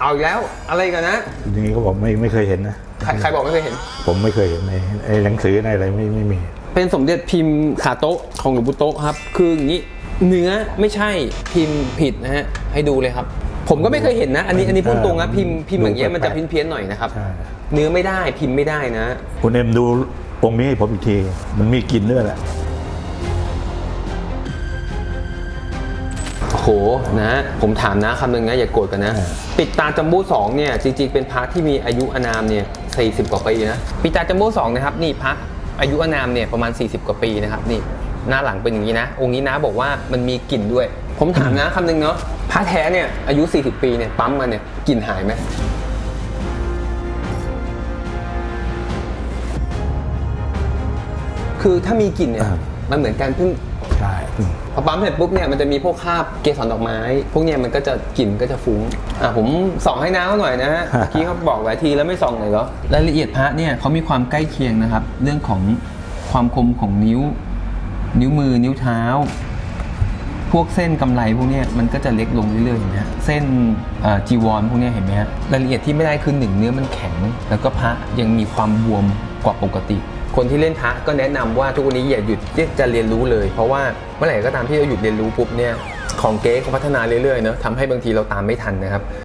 เอาอีกแล้วอะไรกันนะอย่างนี้ก็บอกไม่ไม่เคยเห็นนะ ใครใครบอกไม่เคยเห็น ผมไม่เคยเห็นในไอ้หนังสือในอะไรไม่ไม่มี เป็นสมเด็จพิมพ์ขาโต๊ะของหลวงปู่โต๊ะครับ คืออย่างนี้เนื้อไม่ใช่พิมพ์ผิดนะฮะให้ดูเลยครับ ผมก็ไม่เคยเห็นนะ อันนี้อันนี้พูดตรงนะพิมพ์พิมพ์อย่างเงี้ยมันจะเพี้ยนๆหน่อยนะครับ ใช่ เนื้อไม่ได้พิมพ์ไม่ได้นะ คุณเอ็มดูองค์นี้ให้ผมอีกที มันมีกลิ่นด้วยแหละ นะผมถามนะคำหนึ่งนะอย่าโกรธกันนะอ่าปิดตาจัมโบ้สองเนี่ยจริงๆเป็นพระที่มีอายุอานามเนี่ย40กว่าปีนะปิดตาจัมโบ้สองนะครับนี่พระอายุอานามเนี่ยประมาณ 40 กว่าปีนะครับนี่หน้าหลังเป็นอย่างนี้นะ องค์นี้นะบอกว่ามันมีกลิ่นด้วย ผมถามนะคำหนึ่งเนาะพระแท้เนี่ยอายุ 40 ปีเนี่ยปั๊มมาเนี่ยกลิ่นหายไหมคือถ้ามีกลิ่นเนี่ยอ่ามันเหมือนการเพิ่ง ใช่อืมพอปั๊มเสร็จปุ๊บเนี่ยมันจะมีพวกคราบเกสรดอกไม้ พวกเนี่ยมันก็จะกลิ่นก็จะฟุ้งอะผมส่องให้น้าเขาหน่อยนะฮะเมื่อกี้เขาบอกหลายทีแล้วไม่ส่องเลยเหรอรายละเอียดพระเนี่ยเขามีความใกล้เคียงนะครับ เรื่องของความคมของนิ้ว นิ้วมือนิ้วเท้า พวกเส้นกำไรพวกเนี้ยมันก็จะเล็กลงเรื่อยๆเห็นไหมฮะเส้นเอ่อจีวรพวกเนี้ยเห็นไหมฮะรายละเอียดที่ไม่ได้คือหนึ่งเนื้อมันแข็ง แล้วก็พระยังมีความบวมกว่าปกติ คนที่เล่นพระก็แนะนำว่าทุกวันนี้อย่าหยุดที่จะเรียนรู้เลย เพราะว่าเมื่อไหร่ก็ตามที่เราหยุดเรียนรู้ปุ๊บเนี่ยของเก๊เขาพัฒนาเรื่อยๆเนาะทำให้บางทีเราตามไม่ทันนะครับ